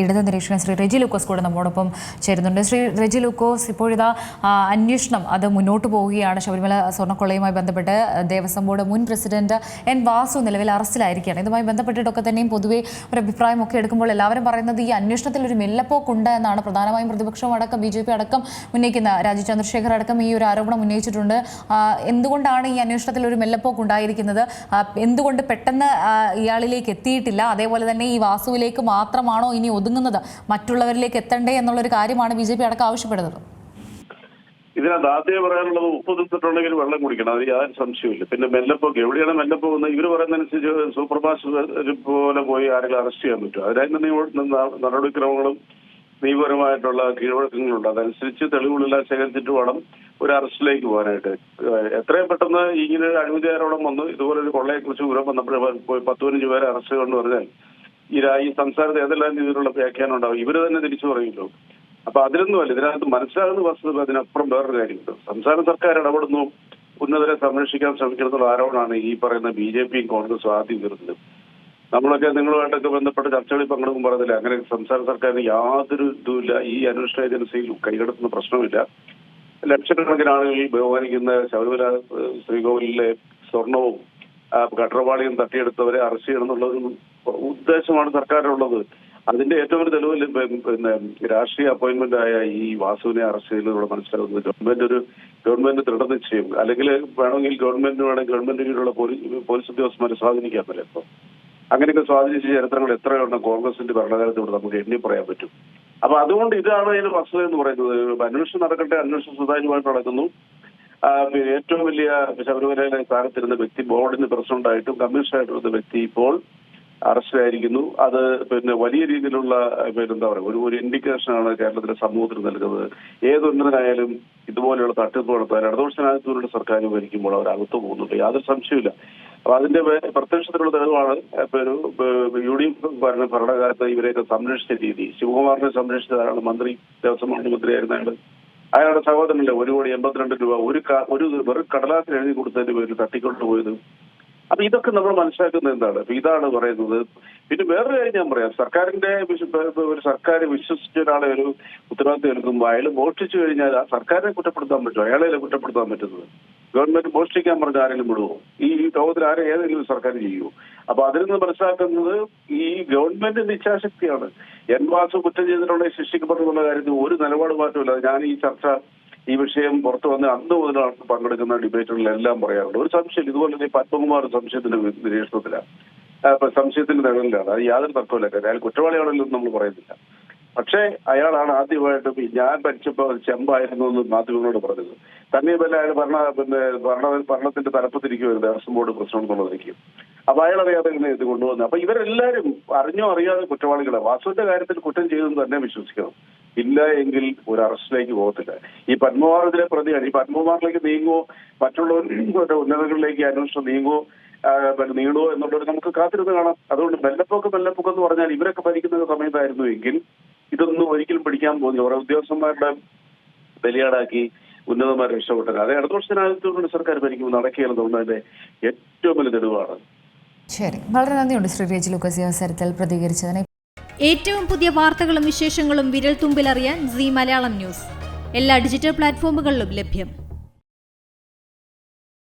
ഇടത് നിരീക്ഷകൻ ശ്രീ റെജി ലൂക്കോസ് കൂടെ നമ്മോടൊപ്പം ചേരുന്നുണ്ട്. ശ്രീ റെജി ലൂക്കോസ് ഇപ്പോഴിതാ അന്വേഷണം അത് മുന്നോട്ട് പോവുകയാണ്. ശബരിമല സ്വർണക്കൊള്ളയുമായി ബന്ധപ്പെട്ട് ദേവസ്വം ബോർഡ് മുൻ പ്രസിഡന്റ് എൻ വാസു നിലവിൽ അറസ്റ്റിലായിരിക്കുകയാണ്. ഇതുമായി ബന്ധപ്പെട്ടിട്ടൊക്കെ തന്നെയും പൊതുവെ ഒരു അഭിപ്രായമൊക്കെ എടുക്കുമ്പോൾ എല്ലാവരും പറയുന്നത് ഈ അന്വേഷണത്തിൽ ഒരു മെല്ലപ്പോക്കുണ്ട് എന്നാണ്. പ്രധാനമായും പ്രതിപക്ഷവും അടക്കം ബി ജെ പി അടക്കം ഉന്നയിക്കുന്ന രാജീവ് ചന്ദ്രശേഖർ അടക്കം ഈ ഒരു ആരോപണം ഉന്നയിച്ചിട്ടുണ്ട്. എന്തുകൊണ്ടാണ് ഈ അന്വേഷണത്തിൽ ഒരു മെല്ലപ്പോക്ക് ഉണ്ടായിരിക്കുന്നത് എന്തുകൊണ്ട് പെട്ടെന്ന് ഇയാളിലേക്ക് എത്തിയിട്ടില്ല? അതേപോലെ തന്നെ ഈ വാസുവിലേക്ക് മാത്രമാണോ ഇനി ഒതുങ്ങുന്നത് മറ്റുള്ളവരിലേക്ക് എത്തണ്ടേ എന്നുള്ളൊരു കാര്യമാണ് ബി ജെ പി അടക്കം ആവശ്യപ്പെടുന്നത്. ഇതിനകത്ത് ആദ്യം പറയാനുള്ളത് ഉപ്പ് തിന്നിട്ടുണ്ടെങ്കിൽ വെള്ളം കുടിക്കണം. അത് യാതൊരു സംശയമില്ല പിന്നെ മെല്ലപ്പോക്ക് എവിടെയാണ് മെല്ലപ്പോക്ക് ഇവർ പറയുന്നതനുസരിച്ച് സൂപ്പർ ഫാസ്റ്റ് പോലെ പോയി ആരെങ്കിലും അറസ്റ്റ് ചെയ്യാൻ പറ്റും അതിനായി നടപടിക്രമങ്ങളും നിയമപരമായിട്ടുള്ള കീഴ്വഴക്കങ്ങളുണ്ട്. അതനുസരിച്ച് തെളിവുകളെല്ലാം ശേഖരിച്ചിട്ട് വേണം ഒരു അറസ്റ്റിലേക്ക് പോകാനായിട്ട്. എത്രയും പെട്ടെന്ന് ഇങ്ങനെ ഒരു വന്നു ഇതുപോലെ ഒരു കൊള്ളയെക്കുറിച്ച് വിവരം വന്നപ്പോഴേ പോയി പത്ത് പതിനഞ്ച് പേരെ അറസ്റ്റ് കൊണ്ട് പറഞ്ഞാൽ ഈ ഈ സംസാരത്തെ ഏതെല്ലാം രീതിയിലുള്ള വ്യാഖ്യാനം ഉണ്ടാവും ഇവർ തന്നെ തിരിച്ചു പറയുമല്ലോ. അപ്പൊ അതിലൊന്നുമല്ല ഇതിനകത്ത് മനസ്സിലാകുന്ന വസ്തുത അതിനപ്പുറം വേറൊരു കാര്യമുണ്ട്. സംസ്ഥാന സർക്കാർ ഇടപെടുന്നു ഉന്നതരെ സംരക്ഷിക്കാൻ ശ്രമിക്കുന്നുള്ള ആരോപണമാണ് ഈ പറയുന്ന ബി ജെ പിയും കോൺഗ്രസും ആദ്യം തീർന്നത് നമ്മളൊക്കെ നിങ്ങളുമായിട്ടൊക്കെ ബന്ധപ്പെട്ട ചർച്ചകളിൽ പങ്കെടുക്കും പറഞ്ഞില്ല അങ്ങനെ സംസ്ഥാന സർക്കാരിന് യാതൊരു ഇതുമില്ല ഈ അന്വേഷണ ഏജൻസിയിൽ കൈകടത്തുന്ന പ്രശ്നമില്ല. ലക്ഷക്കണക്കിന് ആളുകൾ ബഹുമാനിക്കുന്ന ശബരിമല ശ്രീകോവിലിലെ സ്വർണവും കട്ടറവാളിയും തട്ടിയെടുത്തവരെ അറസ്റ്റ് ചെയ്യണം എന്നുള്ള ഒരു ഉദ്ദേശമാണ് സർക്കാരിനുള്ളത്. അതിന്റെ ഏറ്റവും വലിയ തെളിവിൽ പിന്നെ രാഷ്ട്രീയ അപ്പോയിന്റ്മെന്റ് ആയ ഈ വാസുവിനെ അറസ്റ്റ് ചെയ്തതിലൂടെ മനസ്സിലാകുന്നത് ഗവൺമെന്റ് ഒരു ഗവൺമെന്റ് ദൃഢനിശ്ചയം അല്ലെങ്കിൽ വേണമെങ്കിൽ ഗവൺമെന്റിന് വേണമെങ്കിൽ ഗവൺമെന്റ് കീഴിലുള്ള പോലീസ് ഉദ്യോഗസ്ഥന്മാരെ സ്വാധീനിക്കാൻ പറ്റില്ല ഇപ്പൊ. അങ്ങനെയൊക്കെ സ്വാധീനിച്ച ചരിത്രങ്ങൾ എത്ര എത്രയുണ്ട് കോൺഗ്രസിന്റെ ഭരണകാലത്ത് ഇവിടെ നമുക്ക് എണ്ണി പറയാൻ പറ്റും. അപ്പൊ അതുകൊണ്ട് ഇതാണ് അതിന്റെ വസ്തുത എന്ന് പറയുന്നത്. അന്വേഷണം നടക്കട്ടെ അന്വേഷണം സുതാര്യമായിട്ട് നടക്കുന്നു. ഏറ്റവും വലിയ ശബരിമലയിലെ സ്ഥാനത്തിരുന്ന വ്യക്തി ബോർഡിന് പ്രസിഡന്റായിട്ടും കമ്മീഷണറായിട്ടും വ്യക്തി ഇപ്പോൾ അറസ്റ്റിലായിരിക്കുന്നു. അത് പിന്നെ വലിയ രീതിയിലുള്ള എന്താ പറയുക ഒരു ഒരു ഇൻഡിക്കേഷനാണ് കേരളത്തിലെ സമൂഹത്തിന് നൽകുന്നത്. ഏതുന്നതനായാലും ഇതുപോലെയുള്ള തട്ടിപ്പ് നടത്താൻ ഇടതുപക്ഷനായത്തോരുടെ സർക്കാർ ഭരിക്കുമ്പോൾ അവർ അകത്തു പോകുന്നുണ്ട്. യാതൊരു സംശയമില്ല അപ്പൊ അതിന്റെ പ്രത്യക്ഷത്തിലുള്ള തെളിവാണ് ഒരു യു ഡി എഫ് ഭരണ ഭരണകാലത്ത് ഇവരെയൊക്കെ സംരക്ഷിച്ച രീതി. ശിവകുമാറിനെ സംരക്ഷിച്ച ആരാണ് മന്ത്രി ദേവസ്വം മന്ത്രിയായിരുന്ന അയാൾ? അയാളുടെ സഹോദരനല്ലേ ഒരു കോടി എൺപത്തിരണ്ട് രൂപ ഒരു ഒരു വെറും കടലാസിൽ എഴുതി കൊടുത്തതിന്റെ പേരിൽ തട്ടിക്കൊണ്ട് പോയത്. അപ്പൊ ഇതൊക്കെ നമ്മൾ മനസ്സിലാക്കുന്നത് എന്താണ്? അപ്പൊ ഇതാണ് പറയുന്നത്. പിന്നെ വേറൊരു കാര്യം ഞാൻ പറയാം. സർക്കാരിന്റെ ഒരു സർക്കാർ വിശ്വസിച്ച ഒരാളെ ഒരു ഉത്തരവാദിത്വം എടുക്കുമ്പോൾ അയാൾ മോഷ്ടിച്ചു കഴിഞ്ഞാൽ ആ സർക്കാരിനെ കുറ്റപ്പെടുത്താൻ പറ്റുമോ? അയാളെ കുറ്റപ്പെടുത്താൻ പറ്റുന്നത്? ഗവൺമെന്റ് മോഷ്ടിക്കാൻ പറഞ്ഞ ആരെങ്കിലും വിടുവോ? ഈ ലോകത്തിൽ ആരെ ഏതെങ്കിലും സർക്കാർ ചെയ്യുമോ അപ്പൊ അതിൽ നിന്ന് മനസ്സിലാക്കുന്നത് ഈ ഗവൺമെന്റിന്റെ ഇച്ഛാശക്തിയാണ് എൻ വാസു കുറ്റം ചെയ്തിട്ടുള്ള ശിക്ഷിക്കപ്പെട്ടുള്ള കാര്യത്തിൽ ഒരു നിലപാട് മാറ്റമില്ല ഞാൻ ഈ ചർച്ച ഈ വിഷയം പുറത്തു വന്ന് അന്ന് മുതലാണ് പങ്കെടുക്കുന്ന ഡിബേറ്റുകളിലെല്ലാം പറയാറുണ്ട് ഒരു സംശയം ഇതുപോലെ തന്നെ പത്മകുമാർ സംശയത്തിന്റെ നിരീക്ഷണത്തിലാണ്. സംശയത്തിന്റെ നിഴലിലാണ്. അത് യാതൊരു തർക്കമില്ല അയാൾ കുറ്റവാളിയാണല്ലോ എന്ന് നമ്മൾ പറയുന്നില്ല പക്ഷേ അയാളാണ് ആദ്യമായിട്ട് ഞാൻ പഠിച്ചപ്പോൾ അത് ചെമ്പായിരുന്നു എന്ന് മാധ്യമങ്ങളോട് പറഞ്ഞത്. തന്നെയുമല്ല അയാൾ ഭരണ പിന്നെ ഭരണ ഭരണത്തിന്റെ തലപ്പത്തിരിക്കുമായിരുന്നു ദേവസ്വം ബോർഡ് പ്രസിഡന്റ് എന്നുള്ളതായിരിക്കും അപ്പൊ അയാൾ അറിയാതെ ഇങ്ങനെ ഇത് കൊണ്ടുവന്നു. അപ്പൊ ഇവരെല്ലാരും അറിഞ്ഞോ അറിയാതെ കുറ്റവാളികളെ. വാസുവിന്റെ കാര്യത്തിൽ കുറ്റം ചെയ്തെന്ന് തന്നെ വിശ്വസിക്കണം. ഇല്ല എങ്കിൽ ഒരു അറസ്റ്റിലേക്ക് പോകത്തില്ല. ഈ പത്മകുമാർ ഇതിലെ പ്രതിയാണ്. ഈ പത്മകുമാറിലേക്ക് നീങ്ങുമോ മറ്റുള്ളവരുടെ ഉന്നതങ്ങളിലേക്ക് അന്വേഷണം എന്നുള്ളവർ നീളുമോ എന്നുള്ളത് നമുക്ക് കാത്തിരുന്ന് കാണാം. അതുകൊണ്ട് മെല്ലപ്പൊക്കെ മെല്ലപ്പൊക്കെ എന്ന് പറഞ്ഞാൽ ഇവരൊക്കെ ഭരിക്കുന്ന സമയത്തായിരുന്നു എങ്കിൽ ഒരിക്കലും പോകുന്നു. ഓരോ ഉദ്യോഗസ്ഥന്മാരുടെ ബലിയാടാക്കി ഉന്നതന്മാർ രക്ഷപ്പെട്ടത്. അതേ ഇടതുപക്ഷത്തിനകത്തോട് സർക്കാർ ഭരിക്കുമ്പോൾ നടക്കുകയെന്ന് അതിന്റെ ഏറ്റവും വലിയ തെളിവാണ്. ശരി. വളരെ നന്ദിയുണ്ട് ശ്രീ രജി ലൂക്കസ് ഈ അവസരത്തിൽ പ്രതികരിച്ചതിന്. ഏറ്റവും പുതിയ വാർത്തകളും വിശേഷങ്ങളും വിരൽ തുമ്പിലറിയാൻ സി മലയാളം ന്യൂസ്. എല്ലാ ഡിജിറ്റൽ പ്ലാറ്റ്ഫോമുകളിലും ലഭ്യം.